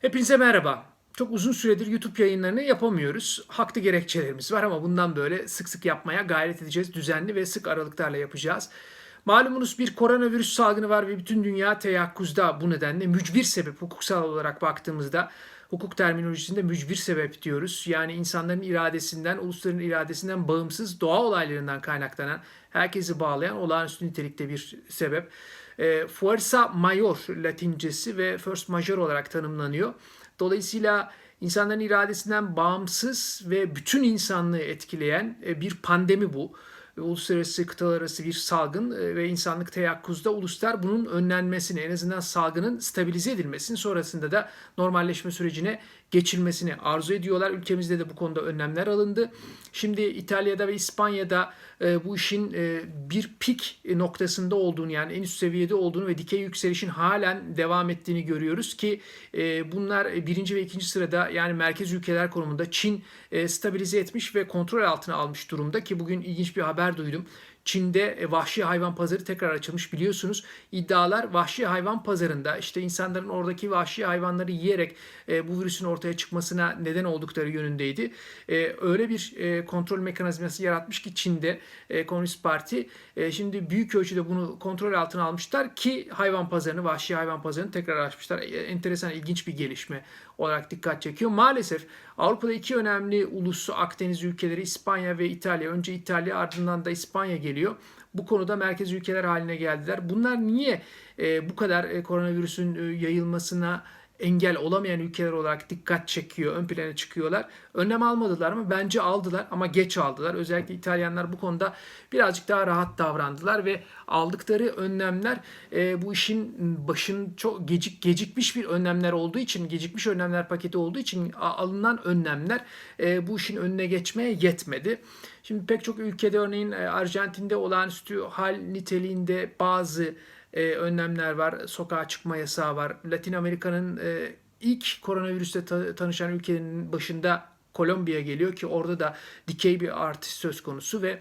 Hepinize merhaba. Çok uzun süredir YouTube yayınlarını yapamıyoruz. Haklı gerekçelerimiz var ama bundan böyle sık sık yapmaya gayret edeceğiz. Düzenli ve sık aralıklarla yapacağız. Malumunuz bir koronavirüs salgını var ve bütün dünya teyakkuzda bu nedenle mücbir sebep hukuksal olarak baktığımızda hukuk terminolojisinde mücbir sebep diyoruz. Yani insanların iradesinden, ulusların iradesinden bağımsız doğa olaylarından kaynaklanan, herkesi bağlayan olağanüstü nitelikte bir sebep. E, fuerza mayor latincesi ve first major olarak tanımlanıyor. Dolayısıyla insanların iradesinden bağımsız ve bütün insanlığı etkileyen bir pandemi bu. Uluslararası kıtalar arası bir salgın ve insanlık teyakkuzda uluslar bunun önlenmesini en azından salgının stabilize edilmesini sonrasında da normalleşme sürecine geçilmesini arzu ediyorlar. Ülkemizde de bu konuda önlemler alındı. Şimdi İtalya'da ve İspanya'da e, bu işin e, bir pik noktasında olduğunu yani en üst seviyede olduğunu ve dikey yükselişin halen devam ettiğini görüyoruz ki e, bunlar birinci ve ikinci sırada yani merkez ülkeler konumunda Çin e, stabilize etmiş ve kontrol altına almış durumda ki bugün ilginç bir haber duydum. Çin'de e, vahşi hayvan pazarı tekrar açılmış biliyorsunuz. İddialar vahşi hayvan pazarında işte insanların oradaki vahşi hayvanları yiyerek e, bu virüsün ortaya çıkmasına neden oldukları yönündeydi. E, öyle bir e, kontrol mekanizması yaratmış ki Çin'de e, Komünist Parti e, şimdi büyük ölçüde bunu kontrol altına almışlar ki hayvan pazarını, vahşi hayvan pazarını tekrar açmışlar. E, enteresan, ilginç bir gelişme olarak dikkat çekiyor. Maalesef Avrupa'da iki önemli ulusu Akdeniz ülkeleri İspanya ve İtalya. Önce İtalya ardından da İspanya geliyor. Bu konuda merkez ülkeler haline geldiler. Bunlar niye e, bu kadar e, koronavirüsün e, yayılmasına engel olamayan ülkeler olarak dikkat çekiyor, ön plana çıkıyorlar. Önlem almadılar mı? Bence aldılar ama geç aldılar. Özellikle İtalyanlar bu konuda birazcık daha rahat davrandılar ve aldıkları önlemler e, bu işin başın çok gecik gecikmiş bir önlemler olduğu için, gecikmiş önlemler paketi olduğu için alınan önlemler e, bu işin önüne geçmeye yetmedi. Şimdi pek çok ülkede örneğin e, Arjantin'de olağanüstü hal niteliğinde bazı e, önlemler var. Sokağa çıkma yasağı var. Latin Amerika'nın e, ilk koronavirüsle ta- tanışan ülkenin başında Kolombiya geliyor ki orada da dikey bir artış söz konusu ve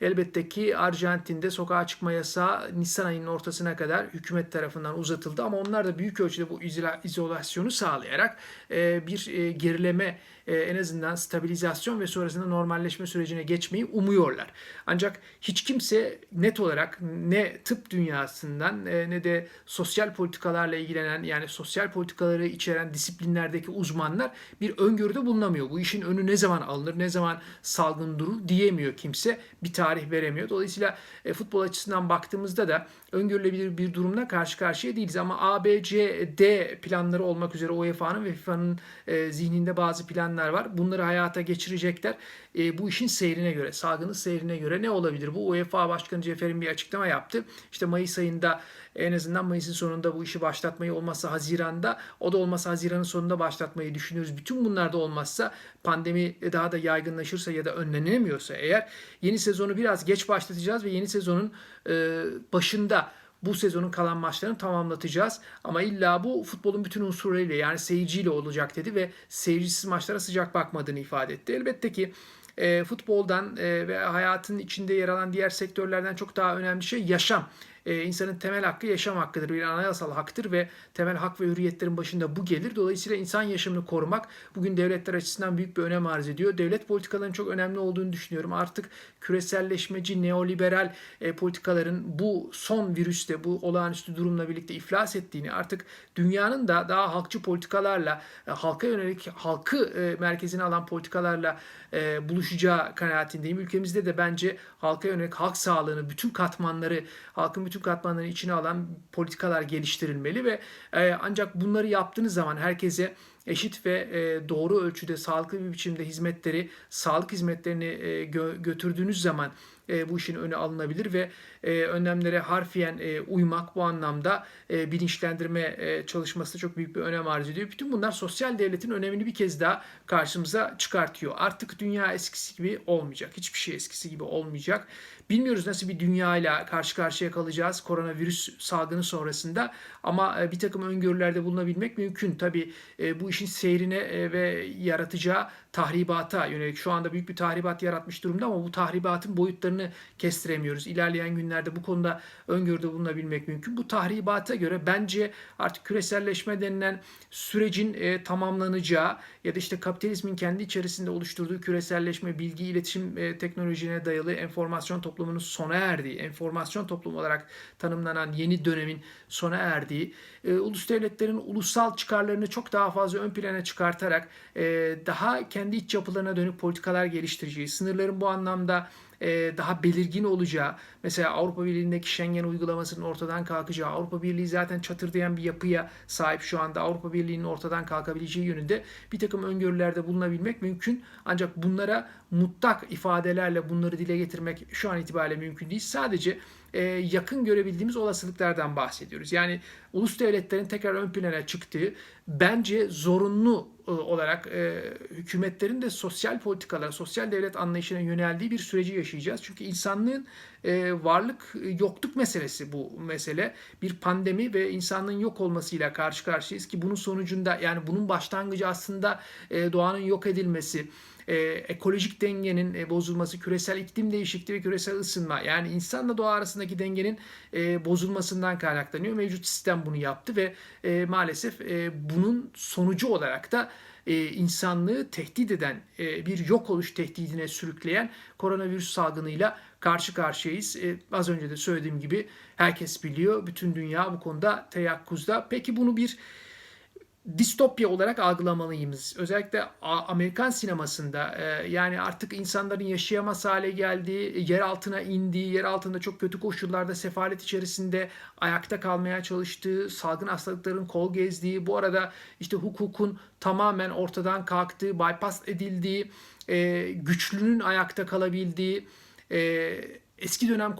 Elbette ki Arjantin'de sokağa çıkma yasağı Nisan ayının ortasına kadar hükümet tarafından uzatıldı ama onlar da büyük ölçüde bu izolasyonu sağlayarak e, bir e, gerileme e, en azından stabilizasyon ve sonrasında normalleşme sürecine geçmeyi umuyorlar. Ancak hiç kimse net olarak ne tıp dünyasından ne de sosyal politikalarla ilgilenen yani sosyal politikaları içeren disiplinlerdeki uzmanlar bir öngörüde bulunamıyor. Bu işin önü ne zaman alınır, ne zaman salgın durur diyemiyor kimse. Bir tarih veremiyor. Dolayısıyla e, futbol açısından baktığımızda da öngörülebilir bir durumla karşı karşıya değiliz. Ama A, B, C, D planları olmak üzere UEFA'nın ve FIFA'nın e, zihninde bazı planlar var. Bunları hayata geçirecekler. E, bu işin seyrine göre, salgının seyrine göre ne olabilir? Bu UEFA Başkanı Cefer'in bir açıklama yaptı. İşte Mayıs ayında en azından Mayıs'ın sonunda bu işi başlatmayı olmazsa Haziran'da o da olmazsa Haziran'ın sonunda başlatmayı düşünüyoruz. Bütün bunlar da olmazsa pandemi daha da yaygınlaşırsa ya da önlenemiyorsa eğer yeni sezonu biraz geç başlatacağız ve yeni sezonun e, başında bu sezonun kalan maçlarını tamamlatacağız. Ama illa bu futbolun bütün unsurlarıyla yani seyirciyle olacak dedi ve seyircisiz maçlara sıcak bakmadığını ifade etti. Elbette ki e, futboldan e, ve hayatın içinde yer alan diğer sektörlerden çok daha önemli şey yaşam e, insanın temel hakkı yaşam hakkıdır. Bir anayasal haktır ve temel hak ve hürriyetlerin başında bu gelir. Dolayısıyla insan yaşamını korumak bugün devletler açısından büyük bir önem arz ediyor. Devlet politikalarının çok önemli olduğunu düşünüyorum. Artık küreselleşmeci, neoliberal e, politikaların bu son virüste, bu olağanüstü durumla birlikte iflas ettiğini, artık dünyanın da daha halkçı politikalarla, e, halka yönelik, halkı e, merkezine alan politikalarla e, buluşacağı kanaatindeyim. Ülkemizde de bence halka yönelik halk sağlığını, bütün katmanları, halkın bütün katmanlarını içine alan politikalar geliştirilmeli ve e, ancak bunları yaptığınız zaman herkese eşit ve e, doğru ölçüde sağlıklı bir biçimde hizmetleri, sağlık hizmetlerini e, gö- götürdüğünüz zaman e, bu işin önü alınabilir ve e, önlemlere harfiyen e, uymak bu anlamda e, bilinçlendirme e, çalışması çok büyük bir önem arz ediyor. Bütün bunlar sosyal devletin önemini bir kez daha karşımıza çıkartıyor. Artık dünya eskisi gibi olmayacak. Hiçbir şey eskisi gibi olmayacak. Bilmiyoruz nasıl bir dünyayla karşı karşıya kalacağız koronavirüs salgını sonrasında ama e, bir takım öngörülerde bulunabilmek mümkün. Tabii e, bu işin seyrine e, ve yaratacağı tahribata yönelik şu anda büyük bir tahribat yaratmış durumda ama bu tahribatın boyutlarını kestiremiyoruz. İlerleyen günlerde bu konuda öngörüde bulunabilmek mümkün. Bu tahribata göre bence artık küreselleşme denilen sürecin tamamlanacağı ya da işte kapitalizmin kendi içerisinde oluşturduğu küreselleşme, bilgi, iletişim e, teknolojine dayalı enformasyon toplumunun sona erdiği, enformasyon toplumu olarak tanımlanan yeni dönemin sona erdiği, e, ulus devletlerin ulusal çıkarlarını çok daha fazla ön plana çıkartarak e, daha kendi iç yapılarına dönük politikalar geliştireceği, sınırların bu anlamda daha belirgin olacağı, mesela Avrupa Birliği'ndeki Schengen uygulamasının ortadan kalkacağı, Avrupa Birliği zaten çatırdayan bir yapıya sahip şu anda Avrupa Birliği'nin ortadan kalkabileceği yönünde bir takım öngörülerde bulunabilmek mümkün. Ancak bunlara mutlak ifadelerle bunları dile getirmek şu an itibariyle mümkün değil. Sadece e, yakın görebildiğimiz olasılıklardan bahsediyoruz. Yani ulus devletlerin tekrar ön plana çıktığı bence zorunlu e, olarak e, hükümetlerin de sosyal politikalar, sosyal devlet anlayışına yöneldiği bir süreci yaşayacağız. Çünkü insanlığın e, varlık yokluk meselesi bu mesele. Bir pandemi ve insanlığın yok olmasıyla karşı karşıyayız ki bunun sonucunda yani bunun başlangıcı aslında doğanın yok edilmesi, e, ekolojik dengenin e, bozulması, küresel iklim değişikliği ve küresel ısınma yani insanla doğa arasındaki dengenin e, bozulmasından kaynaklanıyor. Mevcut sistem bunu yaptı ve e, maalesef e, bunun sonucu olarak da e, insanlığı tehdit eden, e, bir yok oluş tehdidine sürükleyen koronavirüs salgınıyla karşı karşıyayız. E, az önce de söylediğim gibi herkes biliyor. Bütün dünya bu konuda teyakkuzda. Peki bunu bir distopya olarak algılamalıyız. Özellikle Amerikan sinemasında e, yani artık insanların yaşayamaz hale geldiği, yer altına indiği, yer altında çok kötü koşullarda sefalet içerisinde ayakta kalmaya çalıştığı, salgın hastalıkların kol gezdiği, bu arada işte hukukun tamamen ortadan kalktığı, bypass edildiği, e, güçlünün ayakta kalabildiği, e, eski dönem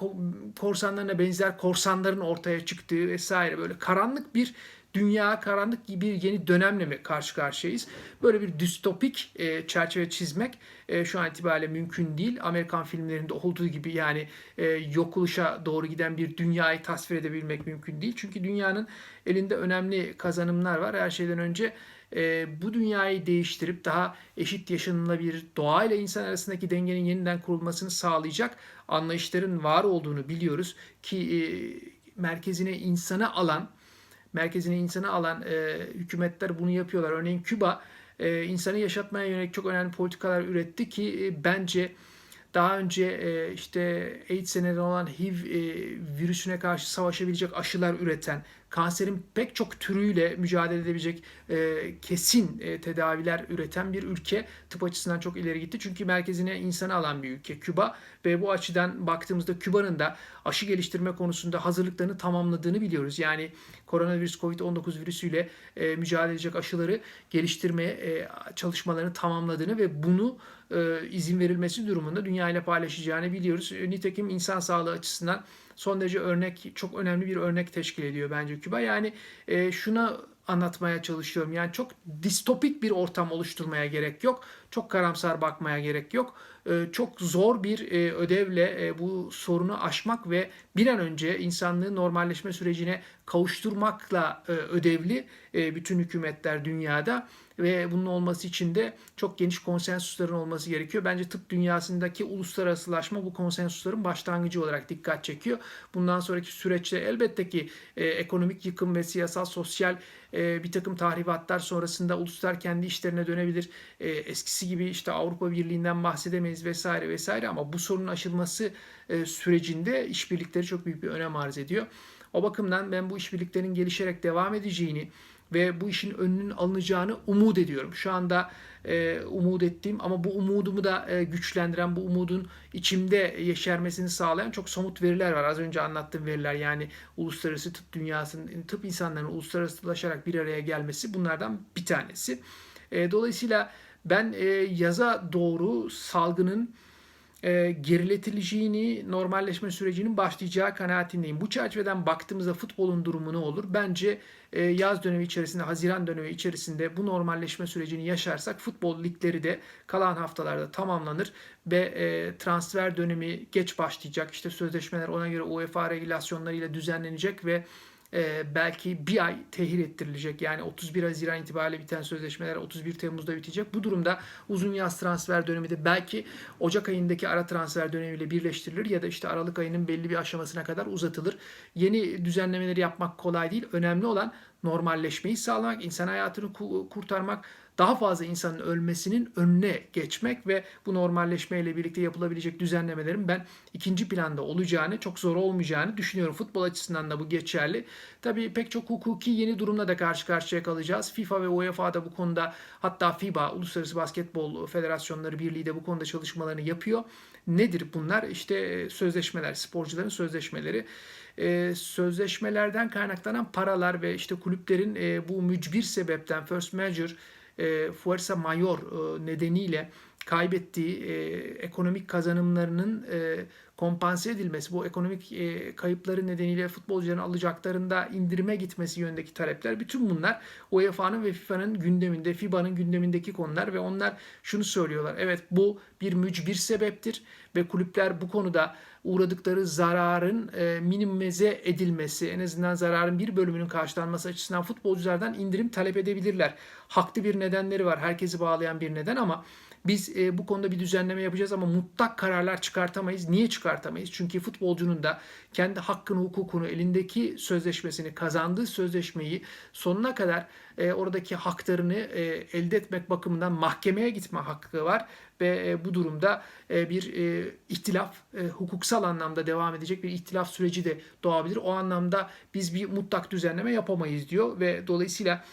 korsanlarına benzer korsanların ortaya çıktığı vesaire böyle karanlık bir dünya karanlık gibi bir yeni dönemle mi karşı karşıyayız? Böyle bir distopik e, çerçeve çizmek e, şu an itibariyle mümkün değil. Amerikan filmlerinde olduğu gibi yani e, yokuluşa doğru giden bir dünyayı tasvir edebilmek mümkün değil. Çünkü dünyanın elinde önemli kazanımlar var. Her şeyden önce e, bu dünyayı değiştirip daha eşit yaşanılabilir doğa ile insan arasındaki dengenin yeniden kurulmasını sağlayacak anlayışların var olduğunu biliyoruz ki e, merkezine insanı alan merkezine insanı alan e, hükümetler bunu yapıyorlar. Örneğin Küba e, insanı yaşatmaya yönelik çok önemli politikalar üretti ki e, bence daha önce e, işte AIDS neden olan HIV e, virüsüne karşı savaşabilecek aşılar üreten, kanserin pek çok türüyle mücadele edebilecek e, kesin e, tedaviler üreten bir ülke tıp açısından çok ileri gitti. Çünkü merkezine insanı alan bir ülke Küba ve bu açıdan baktığımızda Küba'nın da aşı geliştirme konusunda hazırlıklarını tamamladığını biliyoruz. Yani koronavirüs COVID-19 virüsüyle e, mücadele edecek aşıları geliştirmeye e, çalışmalarını tamamladığını ve bunu e, izin verilmesi durumunda dünya ile paylaşacağını biliyoruz. E, nitekim insan sağlığı açısından son derece örnek, çok önemli bir örnek teşkil ediyor bence Küba. Yani e, şuna anlatmaya çalışıyorum. Yani çok distopik bir ortam oluşturmaya gerek yok. Çok karamsar bakmaya gerek yok. E, çok zor bir e, ödevle e, bu sorunu aşmak ve bir an önce insanlığı normalleşme sürecine kavuşturmakla ödevli bütün hükümetler dünyada ve bunun olması için de çok geniş konsensusların olması gerekiyor. Bence tıp dünyasındaki uluslararasılaşma bu konsensusların başlangıcı olarak dikkat çekiyor. Bundan sonraki süreçte elbette ki e, ekonomik yıkım ve siyasal sosyal e, bir takım tahribatlar sonrasında uluslar kendi işlerine dönebilir. E, eskisi gibi işte Avrupa Birliği'nden bahsedemeyiz vesaire vesaire ama bu sorunun aşılması e, sürecinde işbirlikleri çok büyük bir önem arz ediyor. O bakımdan ben bu işbirliklerin gelişerek devam edeceğini ve bu işin önünün alınacağını umut ediyorum. Şu anda e, umut ettiğim ama bu umudumu da e, güçlendiren, bu umudun içimde yeşermesini sağlayan çok somut veriler var. Az önce anlattığım veriler yani uluslararası tıp dünyasının, tıp insanlarının uluslararasılaşarak bir araya gelmesi bunlardan bir tanesi. E, dolayısıyla ben e, yaza doğru salgının e, geriletileceğini, normalleşme sürecinin başlayacağı kanaatindeyim. Bu çerçeveden baktığımızda futbolun durumu ne olur? Bence e, yaz dönemi içerisinde, Haziran dönemi içerisinde bu normalleşme sürecini yaşarsak futbol ligleri de kalan haftalarda tamamlanır ve e, transfer dönemi geç başlayacak. İşte sözleşmeler ona göre UEFA regülasyonlarıyla düzenlenecek ve e, belki bir ay tehir ettirilecek. Yani 31 Haziran itibariyle biten sözleşmeler 31 Temmuz'da bitecek. Bu durumda uzun yaz transfer dönemi de belki Ocak ayındaki ara transfer dönemiyle birleştirilir ya da işte Aralık ayının belli bir aşamasına kadar uzatılır. Yeni düzenlemeleri yapmak kolay değil. Önemli olan normalleşmeyi sağlamak, insan hayatını kurtarmak, daha fazla insanın ölmesinin önüne geçmek ve bu normalleşmeyle birlikte yapılabilecek düzenlemelerin ben ikinci planda olacağını, çok zor olmayacağını düşünüyorum. Futbol açısından da bu geçerli. Tabii pek çok hukuki yeni durumla da karşı karşıya kalacağız. FIFA ve UEFA da bu konuda hatta FIBA, Uluslararası Basketbol Federasyonları Birliği de bu konuda çalışmalarını yapıyor. Nedir bunlar? İşte sözleşmeler, sporcuların sözleşmeleri e, sözleşmelerden kaynaklanan paralar ve işte kulüplerin e, bu mücbir sebepten first major e, fuerza mayor e, nedeniyle kaybettiği e, ekonomik kazanımlarının e, kompanse edilmesi, bu ekonomik e, kayıpları nedeniyle futbolcuların alacaklarında indirime gitmesi yönündeki talepler, bütün bunlar UEFA'nın ve FIFA'nın gündeminde, FIBA'nın gündemindeki konular ve onlar şunu söylüyorlar. Evet bu bir mücbir sebeptir ve kulüpler bu konuda uğradıkları zararın e, minimize edilmesi, en azından zararın bir bölümünün karşılanması açısından futbolculardan indirim talep edebilirler. Haklı bir nedenleri var, herkesi bağlayan bir neden ama biz e, bu konuda bir düzenleme yapacağız ama mutlak kararlar çıkartamayız. Niye çıkartamayız? Çünkü futbolcunun da kendi hakkını, hukukunu, elindeki sözleşmesini, kazandığı sözleşmeyi sonuna kadar e, oradaki haklarını e, elde etmek bakımından mahkemeye gitme hakkı var ve e, bu durumda e, bir e, ihtilaf, e, hukuksal anlamda devam edecek bir ihtilaf süreci de doğabilir. O anlamda biz bir mutlak düzenleme yapamayız diyor ve dolayısıyla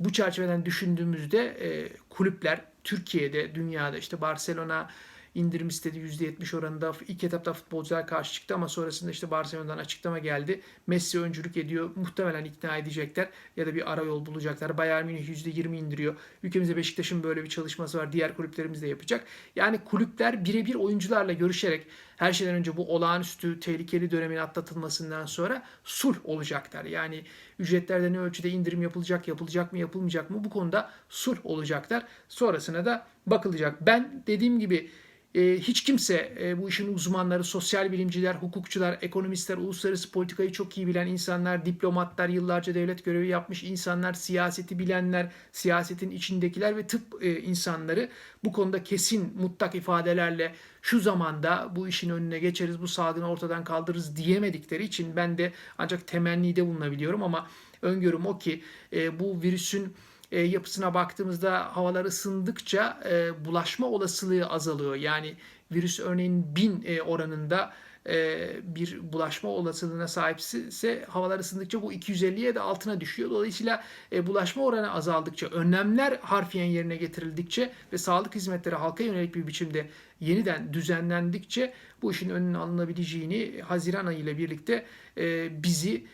bu çerçeveden düşündüğümüzde e, kulüpler Türkiye'de, dünyada işte Barcelona indirim istedi %70 oranında. ilk etapta futbolcular karşı çıktı ama sonrasında işte Barcelona'dan açıklama geldi. Messi öncülük ediyor. Muhtemelen ikna edecekler ya da bir ara yol bulacaklar. Bayern Münih %20 indiriyor. Ülkemizde Beşiktaş'ın böyle bir çalışması var. Diğer kulüplerimiz de yapacak. Yani kulüpler birebir oyuncularla görüşerek her şeyden önce bu olağanüstü tehlikeli dönemin atlatılmasından sonra sulh olacaklar. Yani ücretlerde ne ölçüde indirim yapılacak, yapılacak mı, yapılmayacak mı bu konuda sulh olacaklar. Sonrasına da bakılacak. Ben dediğim gibi e, hiç kimse e, bu işin uzmanları, sosyal bilimciler, hukukçular, ekonomistler, uluslararası politikayı çok iyi bilen insanlar, diplomatlar, yıllarca devlet görevi yapmış insanlar, siyaseti bilenler, siyasetin içindekiler ve tıp e, insanları bu konuda kesin mutlak ifadelerle şu zamanda bu işin önüne geçeriz, bu salgını ortadan kaldırırız diyemedikleri için ben de ancak temennide bulunabiliyorum ama öngörüm o ki bu virüsün e, yapısına baktığımızda havalar ısındıkça e, bulaşma olasılığı azalıyor. Yani virüs örneğin bin e, oranında e, bir bulaşma olasılığına sahipse havalar ısındıkça bu 250'ye de altına düşüyor. Dolayısıyla e, bulaşma oranı azaldıkça, önlemler harfiyen yerine getirildikçe ve sağlık hizmetleri halka yönelik bir biçimde yeniden düzenlendikçe bu işin önünün alınabileceğini Haziran ayı ile birlikte e, bizi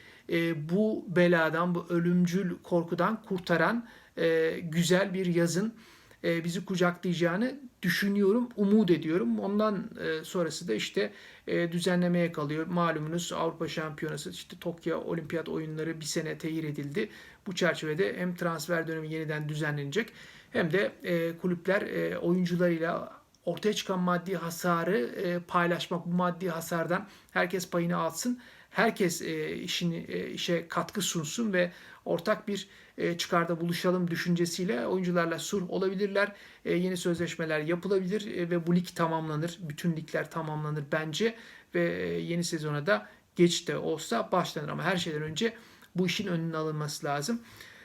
bu beladan, bu ölümcül korkudan kurtaran e, güzel bir yazın e, bizi kucaklayacağını düşünüyorum, umut ediyorum. Ondan e, sonrası da işte e, düzenlemeye kalıyor. Malumunuz Avrupa Şampiyonası, işte Tokyo Olimpiyat oyunları bir sene tehir edildi. Bu çerçevede hem transfer dönemi yeniden düzenlenecek hem de e, kulüpler e, oyuncularıyla ortaya çıkan maddi hasarı e, paylaşmak, bu maddi hasardan herkes payını alsın herkes e, işini e, işe katkı sunsun ve ortak bir e, çıkarda buluşalım düşüncesiyle oyuncularla sulh olabilirler. E, yeni sözleşmeler yapılabilir e, ve bu lig tamamlanır. Bütün ligler tamamlanır bence ve yeni sezona da geç de olsa başlanır ama her şeyden önce bu işin önünün alınması lazım.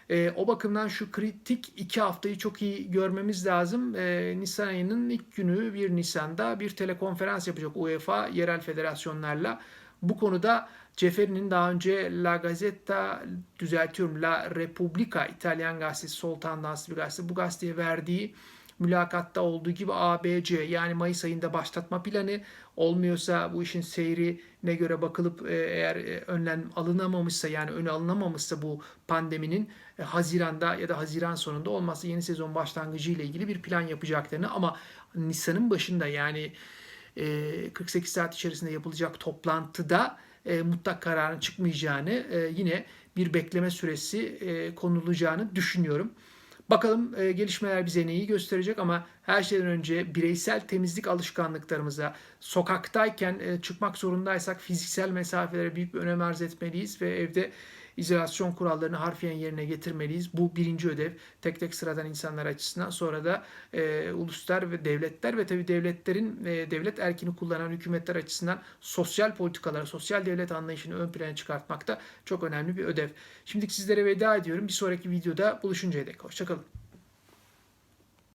E, o bakımdan şu kritik iki haftayı çok iyi görmemiz lazım. E, Nisan ayının ilk günü 1 Nisan'da bir telekonferans yapacak UEFA yerel federasyonlarla. Bu konuda Ceferi'nin daha önce La Gazzetta düzeltiyorum. La Repubblica İtalyan gazetesi Soltan Dansı bir gazete. Bu gazeteye verdiği mülakatta olduğu gibi ABC yani Mayıs ayında başlatma planı. Olmuyorsa bu işin seyri ne göre bakılıp e, eğer e, önlem alınamamışsa yani önü alınamamışsa bu pandeminin e, Haziran'da ya da Haziran sonunda olmazsa yeni sezon başlangıcı ile ilgili bir plan yapacaklarını ama Nisan'ın başında yani 48 saat içerisinde yapılacak toplantıda e, mutlak kararın çıkmayacağını e, yine bir bekleme süresi e, konulacağını düşünüyorum. Bakalım e, gelişmeler bize neyi gösterecek ama her şeyden önce bireysel temizlik alışkanlıklarımıza sokaktayken e, çıkmak zorundaysak fiziksel mesafelere büyük bir önem arz etmeliyiz ve evde izolasyon kurallarını harfiyen yerine getirmeliyiz. Bu birinci ödev. Tek tek sıradan insanlar açısından. Sonra da e, uluslar ve devletler ve tabii devletlerin e, devlet erkini kullanan hükümetler açısından sosyal politikalar, sosyal devlet anlayışını ön plana çıkartmak da çok önemli bir ödev. Şimdi sizlere veda ediyorum. Bir sonraki videoda buluşuncaya dek. Hoşçakalın.